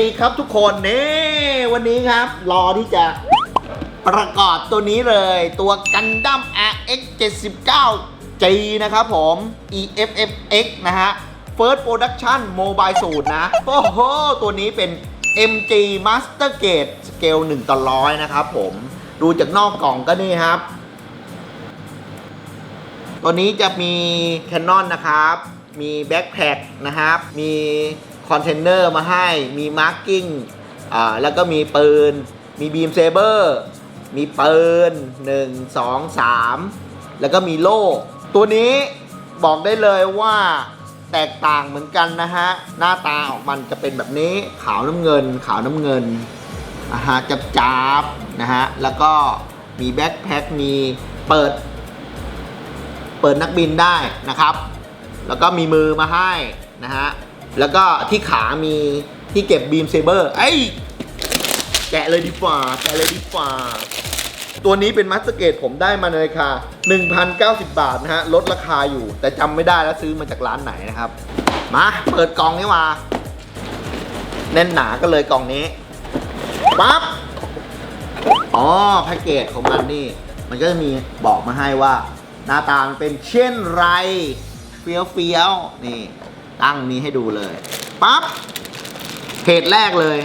ดีครับทุกคนนี่วันนี้ครับ รอที่จะประกอบตัวนี้เลย ตัวกันดั้ม RX 79 G นะครับผม EFFX นะฮะ First Production Mobile Suit นะ โอ้โห ตัวนี้เป็น MG Master Gate Scale 1ต่อร้อยนะครับผมดูจากนอกกล่องก็นี่ครับ ตัวนี้จะมี Canon นะครับ มีแบ็คแพคนะครับ มี คอนเทนเนอร์มาให้มีมาร์กิ้งอ่าแล้วก็มีปืน มีบีมเซเบอร์มีปืน1 2 3 แล้วก็มีโล่ ตัวนี้บอกได้เลยว่าแตกต่างเหมือนกันนะฮะ หน้าตาออกมันจะเป็นแบบนี้ขาวน้ำเงิน ขาวน้ำเงินอ่าฮะจับจับนะฮะ แล้วก็มีแบ็คแพ็คมีเปิด เปิดนักบินได้นะครับ แล้วก็มีมือมาให้นะฮะ แล้วก็ที่ขามีที่เก็บบีมเซเบอร์ไอ้ยแกะเลยดีกว่าแกะเลยดีกว่าตัวนี้เป็นมัสเกตผมได้มาในราคา 1,090 บาทนะฮะ ลดราคาอยู่ แต่จำไม่ได้แล้วซื้อมาจากร้านไหนนะครับ มา เปิดกล่องนี้มาแน่นหนาก็เลยกล่องนี้ ปั๊บ อ๋อ แพ็กเกจของมันนี่ มันก็จะมีบอกมาให้ว่า หน้าตามันเป็นเช่นไร เฟี้ยวเฟี้ยวๆนี่ ตั้งนี้ให้ดูเลยปั๊บเพจแรกเลย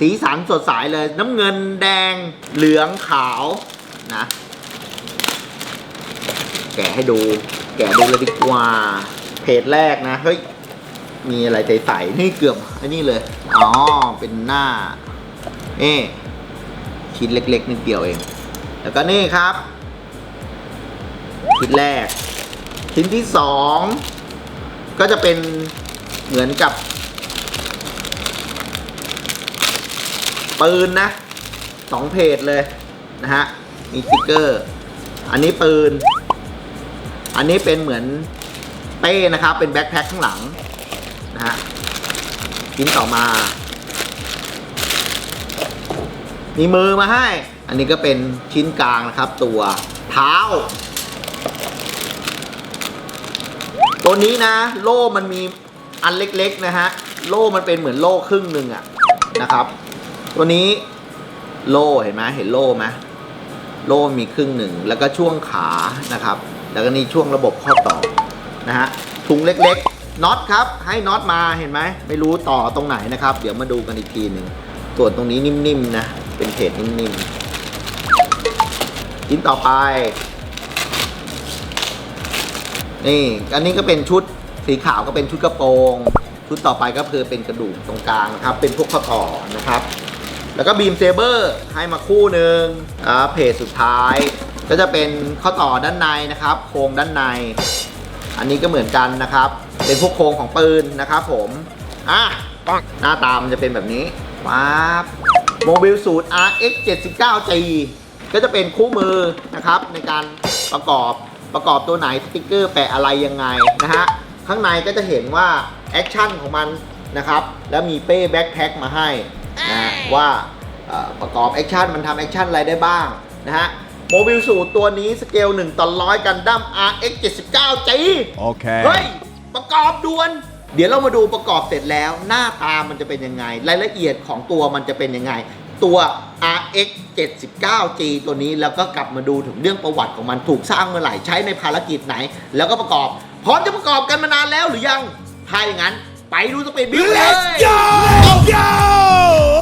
สีสันสดใสเลยน้ำเงินแดงเหลืองขาวนะ แกะให้ดู แกะดูเลยดีกว่า เพจแรกนะเฮ้ยมีอะไรใสๆนี่เกือบไอันนี้เลย อ๋อ เป็นหน้าเอ๊ชิ้นเล็กๆนิดเดียวเอง แล้วก็นี่ครับ ชิ้นแรก ชิ้นที่สอง ก็จะเป็นเหมือนกับปืนนะสองเพจเลยนะฮะมีสติกเกอร์ อันนี้ปืน อันนี้เป็นเหมือนเป้นะครับ เป็นแบ็คแพ็คข้างหลังนะฮะชิ้นต่อมา มีมือมาให้ อันนี้ก็เป็นชิ้นกลางนะครับ ตัวเท้า ตัวนี้นะ โล่มันมีอันเล็กๆนะฮะ โล่มันเป็นเหมือนโล่ครึ่งหนึ่งอะนะครับ ตัวนี้โล่เห็นไหมเห็นโล่ไหมโล่มีครึ่งหนึ่งแล้วก็ช่วงขานะครับ แล้วก็นี่ช่วงระบบข้อต่อนะฮะถุงเล็กๆน็อตครับ ให้น็อตมาเห็นไหมไม่รู้ต่อตรงไหนนะครับ เดี๋ยวมาดูกันอีกทีหนึ่งส่วนตรงนี้นิ่มๆนะเป็นเพจนิ่มๆชิ้นต่อไป นี่อันนี้ก็เป็นชุดสีขาวก็เป็นชุดกระโปรง ชุดต่อไปก็คือเป็นกระดูกตรงกลางนะครับ เป็นพวกข้อต่อนะครับ แล้วก็บีมเซเบอร์ให้มาคู่หนึ่งอ่าเพจสุดท้าย ก็จะเป็นข้อต่อด้านในนะครับ โครงด้านใน อันนี้ก็เหมือนกันนะครับ เป็นพวกโครงของปืนนะครับ ผมอะหน้าตามันจะเป็นแบบนี้ปั๊บโมบิลสูตร RX 79G ก็จะเป็นคู่มือนะครับในการประกอบ ประกอบตัวไหนสติ๊กเกอร์แปะอะไรยังไงนะฮะข้างในก็จะเห็นว่าแอคชั่นของมันนะครับแล้วมีเป้แบ็คแพ็คมาให้นะฮะว่าเอ่อประกอบแอคชั่นมันทำแอคชั่นอะไรได้บ้างนะฮะโมบิลสูตรตัวนี้สเกล1ต่อร้อยกันดั้ม RX 79G เ Okay. ฮ้ยประกอบด่วน เดี๋ยวเรามาดูประกอบเสร็จแล้ว หน้าตามันจะเป็นยังไง รายละเอียดของตัวมันจะเป็นยังไง ตัว RX 79G ตัวนี้แล้วก็กลับมาดูถึงเรื่องประวัติของมันถูกสร้างเมื่อไหร่ใช้ในภารกิจไหน แล้วก็ประกอบ พร้อมจะประกอบกันมานานแล้วหรือยังถ้าอย่างนั้น ไปดูสปีดบิลเลย Let's go!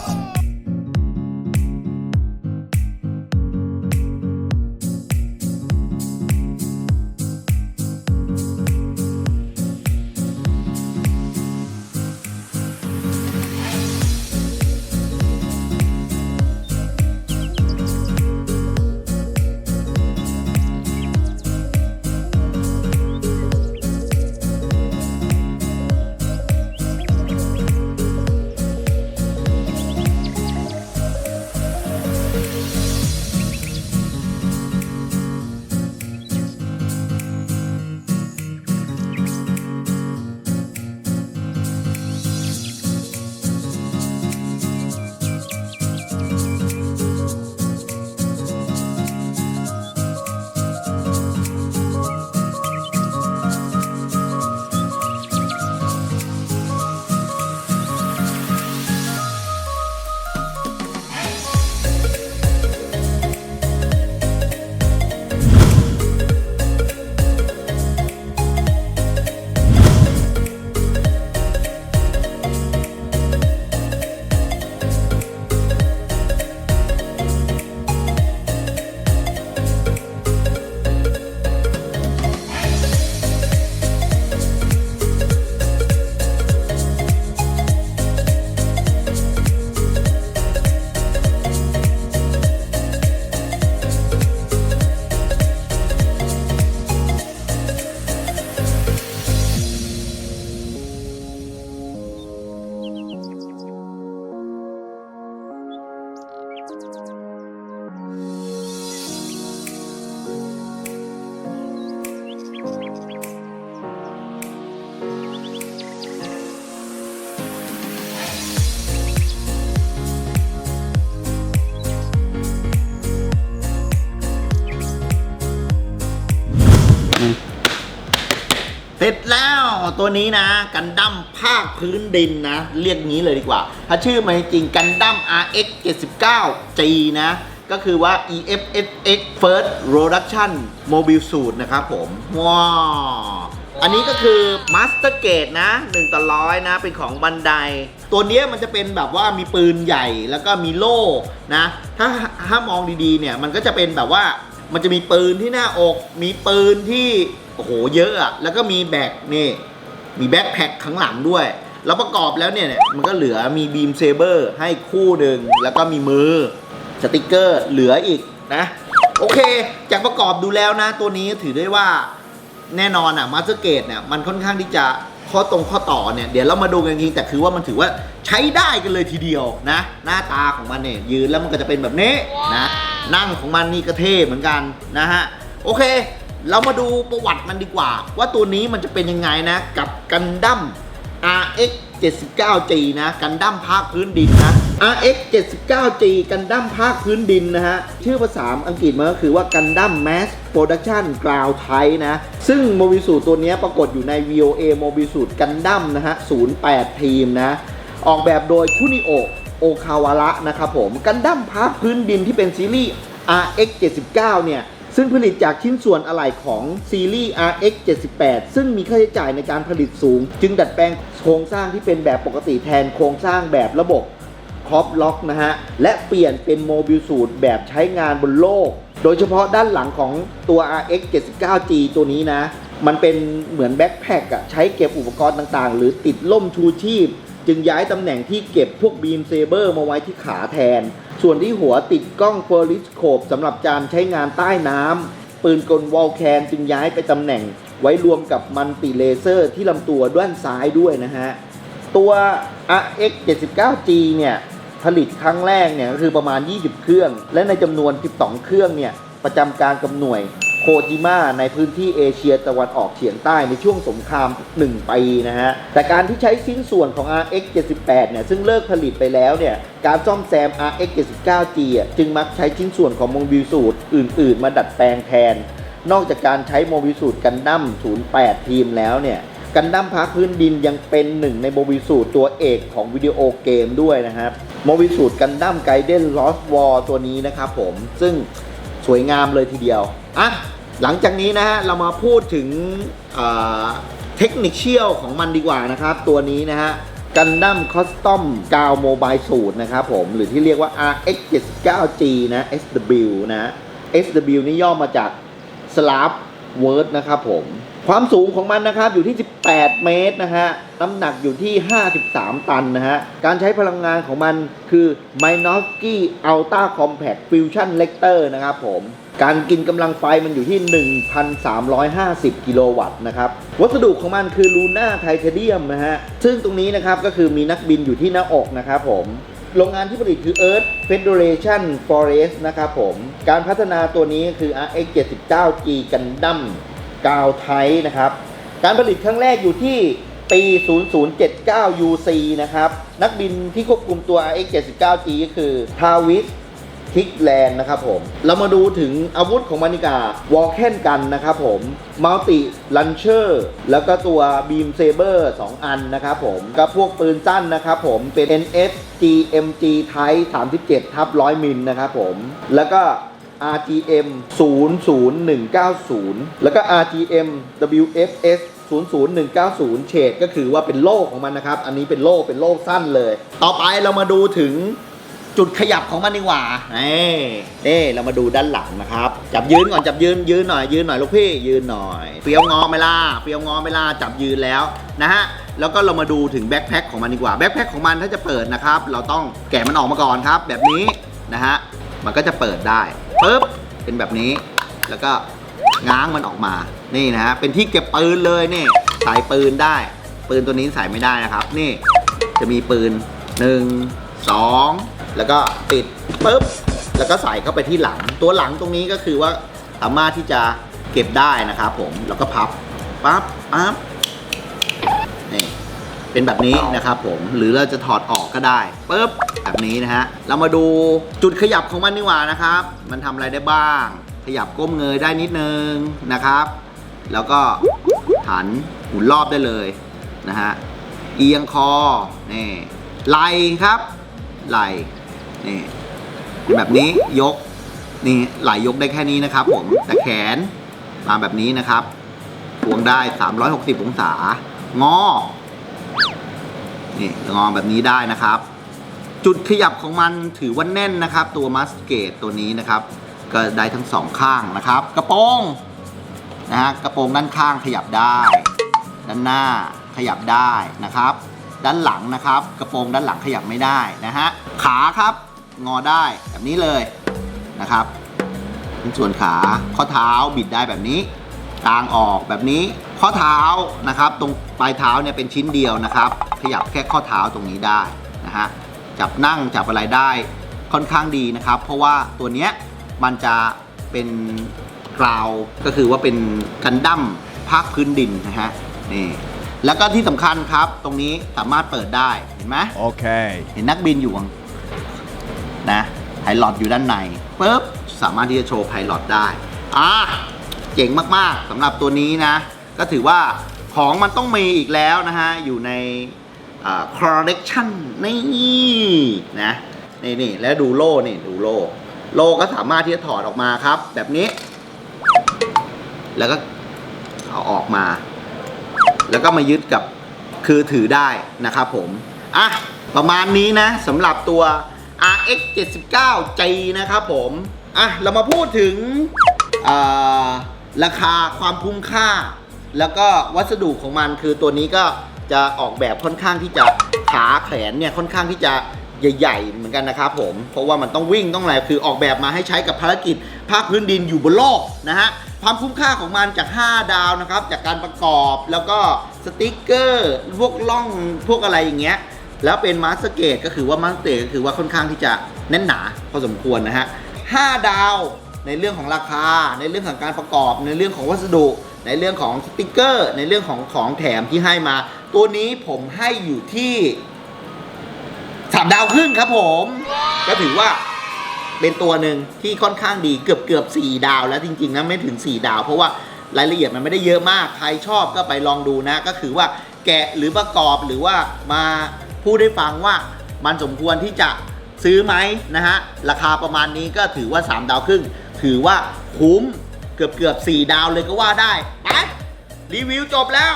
สร็จแล้วตัวนี้นะ กันดั้มภาคพื้นดินนะ เรียกงี้เลยดีกว่า ถ้าชื่อมันจริงกันดั้ม RX 79 G นะ ก็คือว่า EFSX First Production Mobile Suit นะครับผม ว้าวอันนี้ก็คือ Master Gate นะ1ต่อร้อยนะ เป็นของบันได ตัวเนี้ยมันจะเป็นแบบว่ามีปืนใหญ่แล้วก็มีโล่นะ ถ้าถ้ามองดีๆเนี่ย มันก็จะเป็นแบบว่ามันจะมีปืนที่หน้าอก มีปืนที่ โอ้โหเยอะอะแล้วก็มีแบกนี่ มีแบ็คแพ็คข้างหลังด้วย แล้วประกอบแล้วเนี่ย มันก็เหลือมีบีมเซเบอร์ให้คู่หนึ่งแล้วก็มีมือสติกเกอร์เหลืออีกนะ โอเค จากประกอบดูแล้วนะ ตัวนี้ถือได้ว่าแน่นอนอะมาสเตอร์เกตเนี่ยมันค่อนข้างที่จะข้อตรงข้อต่อเนี่ยเดี๋ยวเรามาดูกันจริงแต่คือว่ามันถือว่าใช้ได้กันเลยทีเดียวนะ หน้าตาของมันเนี่ยยืนแล้วมันก็จะเป็นแบบนี้นะ นั่งของมันนี่ก็เท่เหมือนกันนะฮะ โอเค เรามาดูประวัติมันดีกว่า ว่าตัวนี้มันจะเป็นยังไงนะ กับกันดั้ม RX 79G นะ กันดั้มภาคพื้นดินนะ RX 79G กันดั้มภาคพื้นดินนะฮะ ชื่อภาษาอังกฤษมันก็คือว่ากันดั้ม Mass Production Ground Type นะ ซึ่งโมบิสูตตัวนี้ปรากฏอยู่ใน VOA โมบิสูตกันดั้มนะฮะ 08 ทีมนะ ออกแบบโดยคุนิโอโอคาวาระนะครับผม กันดั้มภาคพื้นดินที่เป็นซีรีส์ RX 79เนี่ย ซึ่งผลิตจากชิ้นส่วนอะไหล่ของซีรีส์ RX 78ซึ่งมีค่าใช้จ่ายในการผลิตสูง จึงดัดแปลงโครงสร้างที่เป็นแบบปกติแทนโครงสร้างแบบระบบคอปล็อกนะฮะ และเปลี่ยนเป็นโมบิลสูตรแบบใช้งานบนโลก โดยเฉพาะด้านหลังของตัว RX 79G ตัวนี้นะ มันเป็นเหมือนแบ็คแพคอะใช้เก็บอุปกรณ์ต่างๆ หรือติดล่มชูชีพ จึงย้ายตำแหน่งที่เก็บพวกบีมเซเบอร์มาไว้ที่ขาแทน ส่วนที่หัวติดกล้องเฟอร์ริสโคปสำหรับการใช้งานใต้น้ำ ปืนกลวอลแคนจึงย้ายไปตำแหน่ง ไว้รวมกับมันติเลเซอร์ที่ลำตัวด้านซ้ายด้วยนะฮะ ตัว RX 79G เนี่ยผลิตครั้งแรกเนี่ยก็คือประมาณ 20 เครื่อง และในจำนวน 12 เครื่องเนี่ยประจำการกับหน่วย โคจิมะในพื้นที่เอเชียตะวันออกเฉียงใต้ในช่วงสงคราม 1 ปีนะฮะ แต่การที่ใช้ชิ้นส่วนของ RX 78เนี่ยซึ่งเลิกผลิตไปแล้วเนี่ยการซ่อมแซม RX 79G อะจึงมักใช้ชิ้นส่วนของโมบิลสูตรอื่น ๆ มาดัดแปลงแทน นอกจากการใช้โมบิลสูตรกันดั้ม 08 ทีมแล้วเนี่ยกันดั้มพักพื้นดินยังเป็นหนึ่งในโมบิลสูตรตัวเอกของวิดีโอเกมด้วยนะครับโมบิลสูตรกันดั้มไกเดนลอสวอตัวนี้นะครับผมซึ่งสวยงามเลยทีเดียว อะ หลังจากนี้นะฮะเรามาพูดถึงเทคนิคเชี่ยลของมันดีกว่านะครับ ตัวนี้นะฮะกันดั้มคอสตอมกาวโมบายสูตรนะครับผม หรือที่เรียกว่า RX 79G นะ SW นะ SW นี่ย่อมาจากสลาฟเวิร์ดนะครับผม ความสูงของมันนะครับอยู่ที่ 18 เมตรนะฮะ น้ำหนักอยู่ที่ 53 ตันนะฮะ การใช้พลังงานของมันคือ m i n o s k y Ultra Compact Fusion Lector นะครับผม การกินกำลังไฟมันอยู่ที่ 1,350 กิโลวัตต์นะครับ วัสดุของมันคือลูน่าไทเทเนียมนะฮะ ซึ่งตรงนี้นะครับก็คือมีนักบินอยู่ที่หน้าอกนะครับผมโรงงานที่ผลิตคือ Earth Federation Forest นะครับผม การพัฒนาตัวนี้คือ RX 79G Gundam กาวไทนะครับ การผลิตครั้งแรกอยู่ที่ปี 0079 UC นะครับ นักบินที่ควบคุมตัว RX 79G ก็คือทาวิส ทิกแลนด์นะครับผม เรามาดูถึงอาวุธของมันดีกว่าวอลแคนกันนะครับผมมัลติลันเชอร์แล้วก็ตัวบีมเซเบอร์2อันนะครับผมกับพวกปืนสั้นนะครับผมเป็น NS GMG Type 37ทับ100มิลนะครับผมแล้วก็ RGM 00190 แล้วก็ RGM WFS 00190 เฉดก็คือว่าเป็นโล่ของมันนะครับ อันนี้เป็นโล่เป็นโล่สั้นเลย ต่อไปเรามาดูถึง จุดขยับของมันดีกว่านี่นี่เรามาดูด้านหลังนะครับ จับยืนก่อนจับยืนยืนหน่อยยืนหน่อยลูกพี่ยืนหน่อยเฟี้ยวงอไม่ล่ะเฟี้ยวงอไม่ล่ะจับยืนแล้วนะฮะแล้วก็เรามาดูถึงแบ็คแพ็คของมันดีกว่าแบ็คแพ็คของมันถ้าจะเปิดนะครับ เราต้องแกะมันออกมาก่อนครับ แบบนี้นะฮะมันก็จะเปิดได้ปึ๊บเป็นแบบนี้ แล้วก็ง้างมันออกมานี่นะฮะเป็นที่เก็บปืนเลยนี่ใส่ปืนได้ ปืนตัวนี้ใส่ไม่ได้นะครับ นี่จะมีปืน 1 2 แล้วก็ปิดปุ๊บแล้วก็ใส่เข้าไปที่หลัง ตัวหลังตรงนี้ก็คือว่าสามารถที่จะเก็บได้นะครับผมแล้วก็พับปั๊บปั๊บนี่เป็นแบบนี้นะครับผมหรือเราจะถอดออกก็ได้ปุ๊บแบบนี้นะฮะเรามาดูจุดขยับของมันดีกว่านะครับ มันทำอะไรได้บ้าง ขยับก้มเงยได้นิดนึงนะครับ แล้วก็หันหมุนรอบได้เลยนะฮะเอียงคอนี่ไหลครับไหล นี่แบบนี้ยกนี่ไหลยกได้แค่นี้นะครับ ผมแต่แขนมาแบบนี้นะครับพวงได้ 360 องศา งอ นี่งอแบบนี้ได้นะครับ จุดขยับของมันถือว่าแน่นนะครับ ตัวมัสเกตตัวนี้นะครับ ก็ได้ทั้งสองข้างนะครับ กระโปรงนะฮะกระโปรงด้านข้างขยับได้ ด้านหน้าขยับได้นะครับ ด้านหลังนะครับ กระโปรงด้านหลังขยับไม่ได้นะฮะขาครับ งอได้แบบนี้เลยนะครับเป็นส่วนขาข้อเท้าบิดได้แบบนี้กางออกแบบนี้ข้อเท้านะครับ ตรงปลายเท้าเนี่ยเป็นชิ้นเดียวนะครับ ขยับแค่ข้อเท้าตรงนี้ได้นะฮะจับนั่งจับอะไรได้ค่อนข้างดีนะครับ เพราะว่าตัวเนี้ยมันจะเป็นกราวก็คือว่าเป็นกันดั้มภาคพื้นดินนะฮะนี่แล้วก็ที่สำคัญครับ ตรงนี้สามารถเปิดได้เห็นไหม Okay. เห็นนักบินอยู่ข้าง นะไพลอตอยู่ด้านในปุ๊บสามารถที่จะโชว์ไพลอตได้อะเจ๋งมากๆสำหรับตัวนี้นะ ก็ถือว่าของมันต้องมีอีกแล้วนะฮะ อยู่ในคอร์เรคชันนี่นะนี่นี่แล้วดูโล่นี่ดูโล่โล่ก็สามารถที่จะถอดออกมาครับ แบบนี้ แล้วก็เอาออกมา แล้วก็มายึดกับคือถือได้นะครับผม อะ ประมาณนี้นะสำหรับตัว RX 79 G นะครับผม อะ เรามาพูดถึงาราคาความคุ้มค่า แล้วก็วัสดุของมันคือตัวนี้ก็จะออกแบบค่อนข้างที่จะขาแขนเนี่ยค่อนข้างที่จะใหญ่ๆเหมือนกันนะครับผม เพราะว่ามันต้องวิ่งต้องอะไรคือออกแบบมาให้ใช้กับภารกิจ ภาคพื้นดินอยู่บนโลกนะฮะความคุ้มค่าของมันจาก 5 ดาวนะครับ จากการประกอบแล้วก็สติกเกอร์ พวกล่องพวกอะไรอย่างเงี้ย แล้วเป็นมาสเตอร์เกตก็คือว่ามาสเตอร์ก็คือว่าค่อนข้างที่จะแน่นหนาพอสมควรนะฮะ5ดาวในเรื่องของราคา ในเรื่องของการประกอบ ในเรื่องของวัสดุ ในเรื่องของสติกเกอร์ ในเรื่องของของแถมที่ให้มา ตัวนี้ผมให้อยู่ที่สามดาวครึ่งครับผม ก็ถือว่าเป็นตัวหนึ่งที่ค่อนข้างดีเกือบเกือบสี่ดาวแล้วจริงๆนะไม่ถึง 4 ดาว เพราะว่ารายละเอียดมันไม่ได้เยอะมาก ใครชอบก็ไปลองดูนะ ก็คือว่าแกะหรือประกอบหรือว่ามา พูดให้ฟังว่ามันสมควรที่จะซื้อไหมนะฮะ ราคาประมาณนี้ก็ถือว่า 3 ดาวครึ่ง ถือว่าคุ้มเกือบเกือบ4ดาวเลยก็ว่าได้ ไป รีวิวจบแล้ว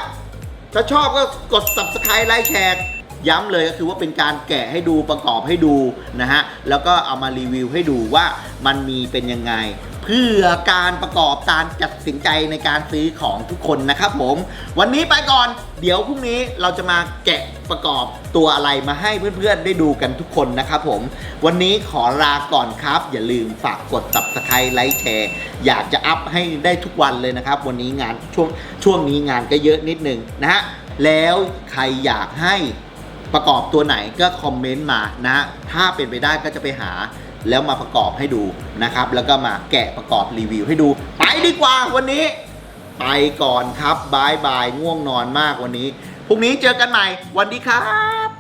ถ้าชอบก็กด subscribe ไลค์แชร์ย้ำเลยก็คือว่าเป็นการแกะให้ดูประกอบให้ดูนะฮะ แล้วก็เอามารีวิวให้ดูว่ามันมีเป็นยังไง เพื่อการประกอบการตัดสินใจในการซื้อของทุกคนนะครับผม วันนี้ไปก่อน เดี๋ยวพรุ่งนี้เราจะมาแกะประกอบตัวอะไรมาให้เพื่อนๆ ได้ดูกันทุกคนนะครับผม วันนี้ขอลาก่อนครับ อย่าลืมฝากกด subscribe ไลค์แชร์ อยากจะอัพให้ได้ทุกวันเลยนะครับ วันนี้งานช่วงช่วงนี้งานก็เยอะนิดนึงนะฮะ แล้วใครอยากให้ประกอบตัวไหนก็คอมเมนต์มานะฮะถ้าเป็นไปได้ก็จะไปหา แล้วมาประกอบให้ดูนะครับ แล้วก็มาแกะประกอบรีวิวให้ดู ไปดีกว่าวันนี้ ไปก่อนครับบายบายง่วงนอนมากวันนี้พรุ่งนี้เจอกันใหม่วันดีครับ